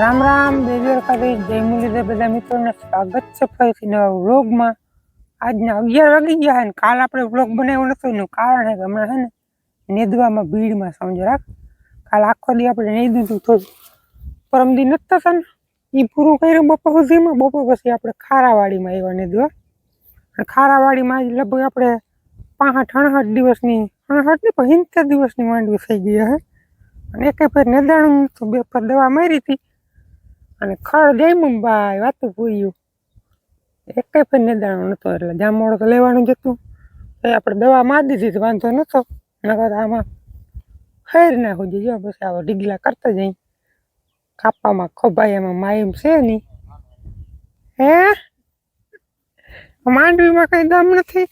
રામ રામ દેવીર ખાતે જય મુરલીધર, બધા મિત્રોને સ્વાગત છે ફરીથી નવા વ્લોગમાં. આજના અગિયાર વાગી ગયા હે ને કાલ આપણે વ્લોગ બનાવ્યો નતો, એનું કારણ છે કે હમણાં છે ને નેદવામાં ભીડમાં સમજો રાખ. કાલ આખો દી આપણે નહીં દીધું થોડું પરમદી નથી થતા ને એ પૂરું કર્યું બપોર સુધીમાં. બપોર પછી આપણે ખારાવાડીમાં આવ્યા નેદવા. અને ખારાવાડીમાં લગભગ આપણે પાંસઠ અણસઠ દિવસની અણસઠ નહીં, પણ સિત્તેર દિવસની માંડવી થઈ ગઈ હે. અને એકે ફેર નેદાણું, તો બે ફેર દવા મારી હતી. અને ખડ જઈ ભાઈ વાતું પૂર્યું. એક પણ નેદાણું નહોતો એટલે જામોડો તો લેવાનું જ હતું. એ આપણે દવા મારી દીધી તો વાંધો નહોતો નકર આમાં ખેર ના હોય જો પછી આવા ઢીગલા કરતા જઈ કાપામાં ખોભાઈ એમાં માયમ છે નહીં. હે? માંડવીમાં કઈ દમ નથી.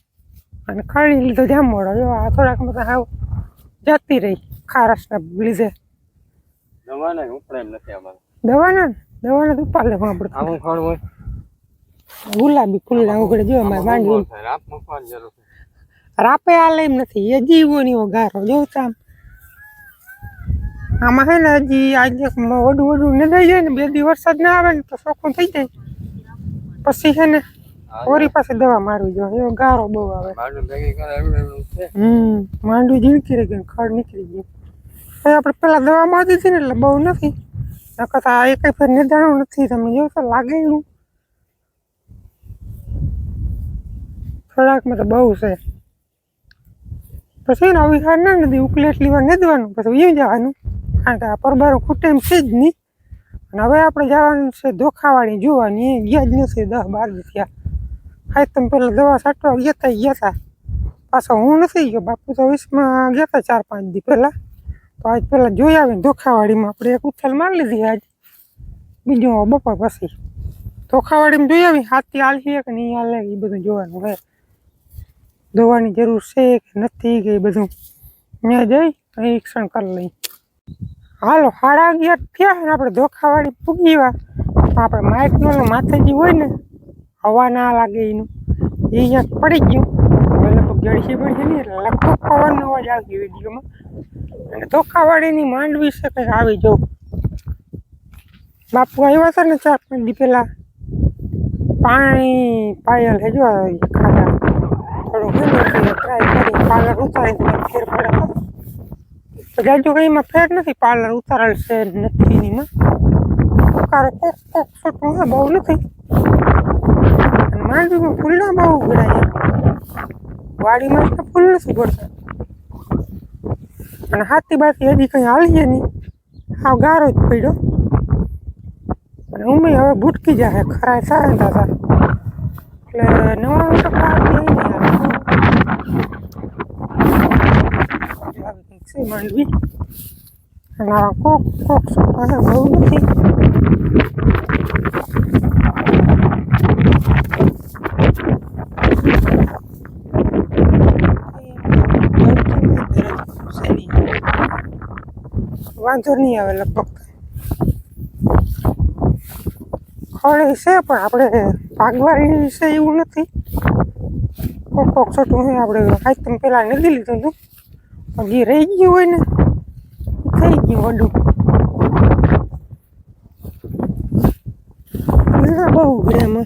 અને ખડી લીધો જામોડો જો આ થોડાક બધા હાવ જતી રહી ખારસના લીધે. દવાને ઉપડે એમ નથી અમારે દવાના? ને દવાના તો ઉપાડ લેવા આપણે આવું ખડ હોય. ગુલાબી ફૂલના ઉગડે જો અમારે માંડવી રાપ મૂકવાની જરૂર રાપે આલે એમ નથી એ જીવો ની ગારો જોતા આમ. આમાં છે ને હજી આજે ઓડું વડું ને થઈ જાય ને બે દી વરસાદ ના આવે ને તો ચોખ્ખું થઈ જાય. પછી છે ને ઓરી પાસે દવા મારવી જોઈએ એવો ગારો બહુ આવે. હમ માંડવી ઝીણકી રહી ગઈ ખડ નીકળી ગયું. આપણે પેલા દવા મારી દીધી ને એટલે બહુ નથી. નકર આ એક ફેર નિદાણું નથી તમે જો તો લાગે એવું થોડાકમાં તો બહુ છે. પછી ને આવી હાર ના નથી. ઉકલે એટલી વાર નીદવાનું. પછી વી જવાનું. કારણ કે આ પરબારો ખૂટે એમ છે જ નહીં. અને હવે આપણે જવાનું છે ધોખાવાળી જોવાની. એ ગયા જ નથી. દસ બાર થયા. હા તમે પેલા દવા છાંટવા ગયા હતા ગયા હતા પાછો હું નથી ગયો. બાપુ તો વીસમાં ગયા હતા ચાર પાંચ દી પહેલાં. તો આજ પહેલાં જોઈ આવીને ધોખાવાડીમાં આપણે એક ઉથલ મારી લીધી આજ. બીજું બપોર પછી. ધોખાવાડીમાં જોઈ આવી હાથી હાલશે કે નહીં હાલે એ બધું જોવાનું હે ધોવાની જરૂર છે કે નથી કે એ બધું. ત્યાં જઈ નિરીક્ષણ કરી લઈ. હાલો સાડા અગિયાર થયા ને આપણે ધોખાવાડી પૂગી ગયા. આપણે માઇકનો માથેજી હોય ને, હવા ના લાગે એનું. એ અહીંયા પડી ગયું. હવે લગભગ જડશે પડશે નહીં લગભગ પવનનો અવાજ આવતી વિડીયોમાં અને ધોખાવાડીની માંડવી છે કંઈક આવી જવું બાપુ આવ્યા હતા ને ચાર પાંચ દી પહેલાં. પાણી પાયલ હે જો ખાધા થોડું ગયું ટ્રાય કરી, પાર્લર ઉતારી ફેર પડ્યા તો જાજુ કંઈમાં ફેર નથી, પાર્લર ઉતારેલ છે નથી એમાં. કારો કોક કોક છોટું હે બહુ નથી. માંડવીમાં ફૂલના બહુ ઉગડાય વાડીમાં ફૂલ નથી પડતા અને હાથી બાથી હજી કંઈ હાલીએ નહીં. આવ ગારો જ પડ્યો. અને ઉમે હવે ભૂટકી જાય ખરા સારા દાદા. એટલે નવા ટકા છે માંડવી. અને કોક કોક હે બહુ નથી. વાંધો નહીં આવે લગભગ. ખડે છે, પણ આપણે ભાગવાળી છે એવું નથી. કોક કોક છોટું હોય આપણે આઈટમ પહેલાં નથી લીધું હતું. પણ જે રહી ગયું હોય ને, થઈ ગયું વડું. ના, બહુ હજી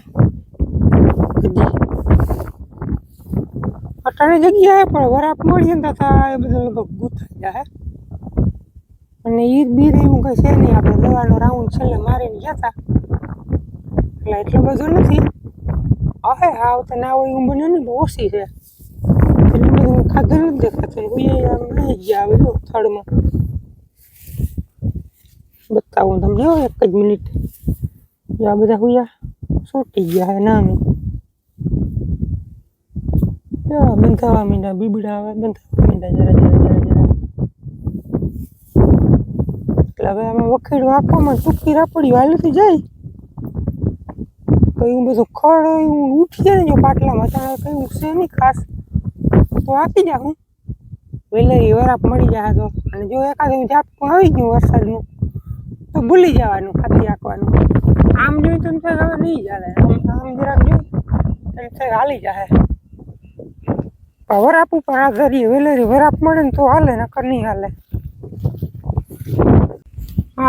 અટાણી જગ્યાએ પણ વરાપ મળી ને તા એ બધું લગભગ ગૂંથાઈ જાય અને ઈદ બીર એવું કંઈ છે નહીં. આપણે દવાનો રાઉન્ડ છેલ્લે મારીને ગયા હતા એટલે એટલું બધું નથી. હવે હાવ તો ના હોય એવું બન્યું ને બહુ ઓછી છે. એટલું બધું ખાધું નથી દેખાતું. હોય આમ નહીં ગયા આવે જો થર્ડમાં બતાવું તમને એક જ મિનિટ. જો આ બધા હુયા છૂટી ગયા હે નામે. બંધાવા મીંડા, બીબડા આવે બંધાવા મીંડા, જરા જરા જરા જરા. એટલે હવે આમાં વખેડું આંખોમાં ટૂંકી રાપડી હાલતી જાય. તો એવું બધું ખડ, એવું ઉઠીએ ને જો પાટલામાં. ત્યાં કયું છે નહીં ખાસ. તો આપી જા હું. વેલેરી વરાપ મળી જાય તો. અને જો એકાદ ઝાપટું આવી ગયું વરસાદનું, તો ભૂલી જવાનું ખાતી આંકવાનું. આમ જોઈ તો થાય નહીં ચાલે. આમ આમ જરાક જોઈ એમ થાય હાલી જાય વરાપ ઉપર આધારીએ વેલેરી વરાપ મળે ને તો હાલે, નકર નહીં હાલે.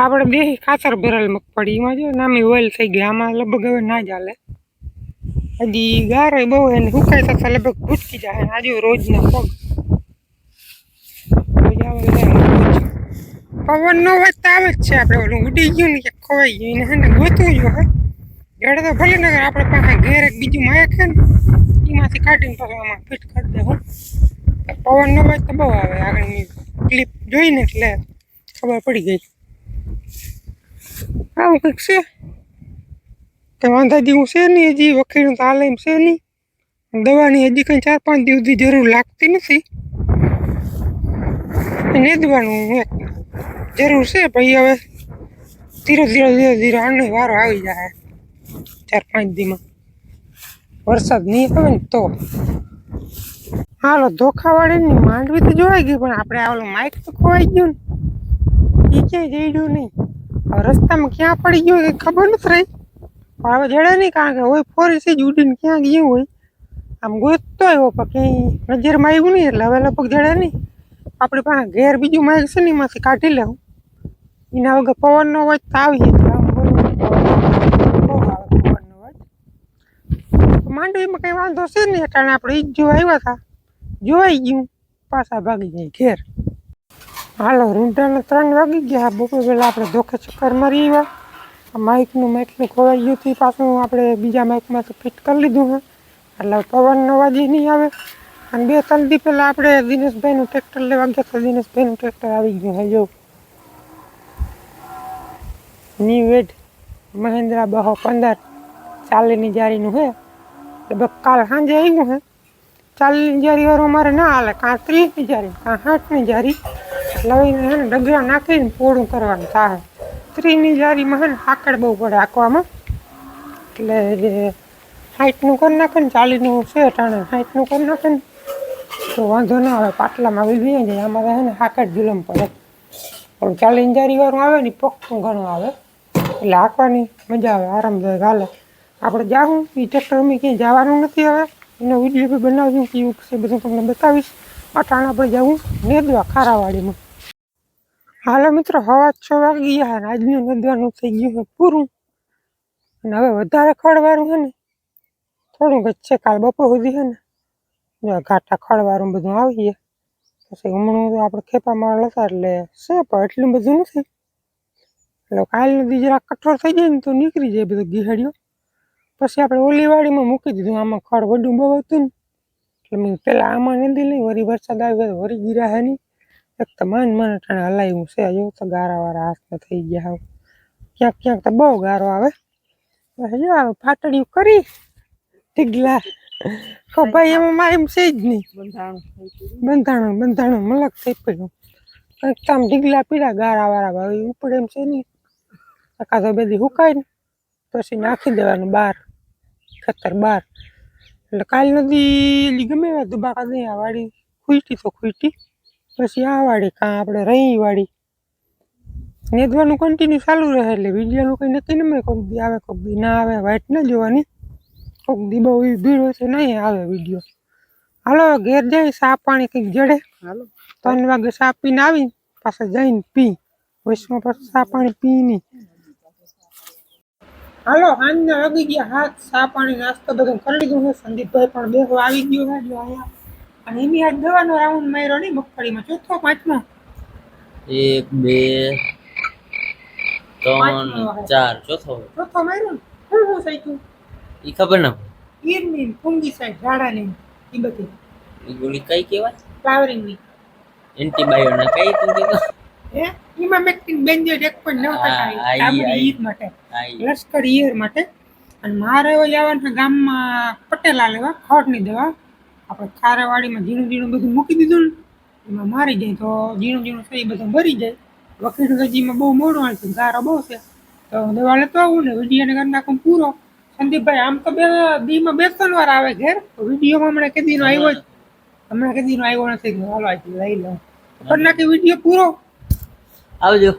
આપણે બે ખાતર ભરેલ મગફળી. એમાં જો નામી ઓઇલ થઈ ગઈ, આમાં લગભગ હવે ના ચાલે. હજી ગારે બહુ એને સુકાઈ થતા લગભગ ભૂચકી જાય. આજે રોજના પગ. પવન નો હોય તો આવે જ છે આપણે. ઓલું ઉડી ગયું ને કે ખોવાઈ ગયું. એને ગોતું ને ગોતવું જો હે. જડે તો ભલે નગર આપણે પાસે ઘેર એક બીજું માયક છે ને, એમાંથી કાઢીને પછી આમાં ફિટ કરી દે પવન નો હોય તો બહુ આવે. આગળની ક્લિપ જોઈને એટલે ખબર પડી ગઈ. આવું કંઈક છે. કે વાંધા જેવું છે નહીં, હજી વકીલનું તાલીમ છે નહીં. દવાની હજી કંઈ ચાર પાંચ દિવસ સુધી જરૂર લાગતી નથી. ને દવાનું જરૂર છે ભાઈ, હવે ધીરે ધીરે ધીરે ધીરે આનો વારો આવી જાય. ચાર પાંચ દીમાં વરસાદ નહીં આવે ને તો. હાલો ધોખાવાળીની માંડવી તો જોવાઈ ગઈ, પણ આપણે આ ઓલું માઇક તો ખોવાઈ ગયું ને. ક્યાંય જઈ ગયું નહીં. રસ્તામાં ક્યાં પડી ગયું એ ખબર નથી રહી. પણ હવે જડે નહીં, કારણ કે હોય ફોરી સી જ ઉડીને ક્યાં ગયું હોય. આમ ગોતતો આવ્યો, પણ ક્યાંય નજરમાં આવ્યું નહીં, એટલે હવે લગભગ જડે નહીં. આપણી પાસે ઘેર બીજું માઇક છે ને એમાંથી કાઢી લેવું એના વગર પવનનો હોય તો આવી તો આમ આવે, પવનનો હોય માંડવીમાં કંઈ વાંધો છે નહીં એટલે આપણે એ જોવા આવ્યા હતા. જોવાઈ ગયું, પાછા ભાગી જાય ઘેર. હાલો, રૂંઢાને ત્રણ વાગી ગયા. બપોર પહેલાં આપણે ધોકે ચક્કર મારી આવ્યા. માઇકનું માઇકનું ખોવાઈ ગયું હતું. પાછું આપણે બીજા માઇકમાંથી ફિટ કરી લીધું છે એટલે પવનનો અવાજ ય નહીં આવે. અને બે, ત્રણ દી પહેલાં આપણે દિનેશભાઈનું ટ્રેક્ટર લેવા ગયા તો દિનેશભાઈનું ટ્રેક્ટર આવી ગયું હે જો. ન્યુ એડ મહેન્દ્રા બહો પંદર. ચાલીની જારીનું હે. લગભગ કાલ સાંજે આવ્યું હે. ચાલીની જારી વાળું અમારે ના હાલે. કાં ત્રીસની જારી કાં સાઠની જારી એને હે ને ડગલા નાખીને પોળું કરવાનું થાય. સ્ત્રીની જારીમાં હે ને આકડ બહુ પડે આંકવામાં એટલે સાઠનું કરી નાખે ને ચાલીનું છે ટાણે સાઠનું કરી નાખે ને, તો વાંધો ના આવે, પાટલામાં વીવી જાય અમારે હે ને હાકડ જુલમ પડે. પણ ચાલીની જારીવાળું આવે ને ઈ ઘણું આવે. એટલે હાંકવાની મજા આવે, આરામદાયક હાલે. આપણે જાઉં એ ટ્રેક્ટર અમે ક્યાંય જવાનું નથી હવે. એનો વીડિયો બી બનાવજો કેવું છે બધું તમને બતાવીશ. અટાણા આપણે જવું નેદવા ખારાવાડીમાં. હાલો મિત્રો, હવા છ વાગી ગયા આજનું નદવાનું થઈ ગયું પૂરું. અને હવે વધારે ખડવાળું છે ને, થોડું વચ્ચે કાલ બપોર સુધી છે ને. જો ઘાટા ખડવાળું બધું આવીએ પછી હમણાં તો આપણે ખેપામાં લતા એટલે છે, પણ એટલું બધું નથી. એટલે કાલનું દી જરા કઠોર થઈ જાય ને તો નીકળી જાય બધું ગીહડ્યો. પછી આપણે ઓલીવાડીમાં મૂકી દીધું, આમાં ખડ વડું બહુ હતું ને. એટલે મેં પેલા આમાં નદી લઈ વળી વરસાદ આવ્યો વરી ગીરા હે નહીં. એક તો માન માન અટાણે હલાવ્યું છે. જો તો ગારાવાળા હાથમાં થઈ ગયા હાવ. ક્યાંક ક્યાંક તો બહુ ગારો આવે. જો આવે ફાટડિયું કરી. ઢીગલા. ભાઈ એમાં મારે એમ છે જ નહીં. બંધાણું બંધાણું મલક થઈ પડ્યું. કંઈક તો આમ ઢીગલા પીડા ગારાવાળા ભાવે ઉપડે એમ છે નહીં. એકા તો બધી હુકાય ને પછી નાખી દેવાનું બહાર ખેતર બહાર એટલે કાલ નદી ગમે એવા દુબાકા નહીં આ વાડી ખૂટી તો ખૂટી પછી આ વાળી કાં આપણે રહી વાળી. નેદવાનું કન્ટિન્યુ ચાલુ રહે એટલે વિડીયોનું કંઈ નક્કી ન કોક દી આવે કોક દી ના આવે વાઇટ ના જોવાની. કોક દી બહુ એવી ભીડ હોય છે નહીં આવે વીડિયો હાલો ઘેર જઈ સાપ પાણી કંઈક જડે. હાલો. ત્રણ વાગે સાપ પીને આવી પાછા જઈને પી. વૈષ્ણવ પાછું સાપ પાણી પી નહીં. હાલો સાંજના વાગી ગયા હાથ સા પાણી નાસ્તો બધું કરી લીધું છે. સંદીપભાઈ પણ બેહો આવી ગયો છે જો અહીંયા અને એની આજ દવાનો રાઉન્ડ માર્યો નહીં મગફળીમાં ચોથો પાંચમો? એક બે ત્રણ ચાર ચોથો ચોથો માર્યો ને? હું થઈ તું એ ખબર ના ઈરની ફૂંગી સાઈડ ઝાડાની એ બધી. એ ગોળી કઈ કહેવાય? ફ્લાવરિંગની એન્ટીબાયો ના કઈ તું કે હે? એમાં મેક્ટિન બેન્જેડ એક પણ નવ હા, ટકા આઈ, માટે. લશ્કર ઈયર માટે. અને મારે લેવાના ગામમાં પટેલા લેવા ખોટની દવા. આપણે ખારાવાડીમાં ઝીણું ઝીણું બધું મૂકી દીધું ને, એમાં મારી જાય તો ઝીણું ઝીણું થઈ બધું ભરી જાય. વકીલ ગજીમાં બહુ મોડું આવે છે, ગારો બહુ છે. તો દવા લેતો આવું ને વિડીયોને કરી નાખું પૂરો. સંદીપભાઈ, આમ તો બે દીમાં બે, ત્રણ વાર આવે ઘેર વિડીયોમાં હમણાં કેદીનો આવ્યો જ. હમણાં કેદીનો આવ્યો નથી હાલો લઈ લઉં. કરી નાખી વીડિયો પૂરો. આવજો.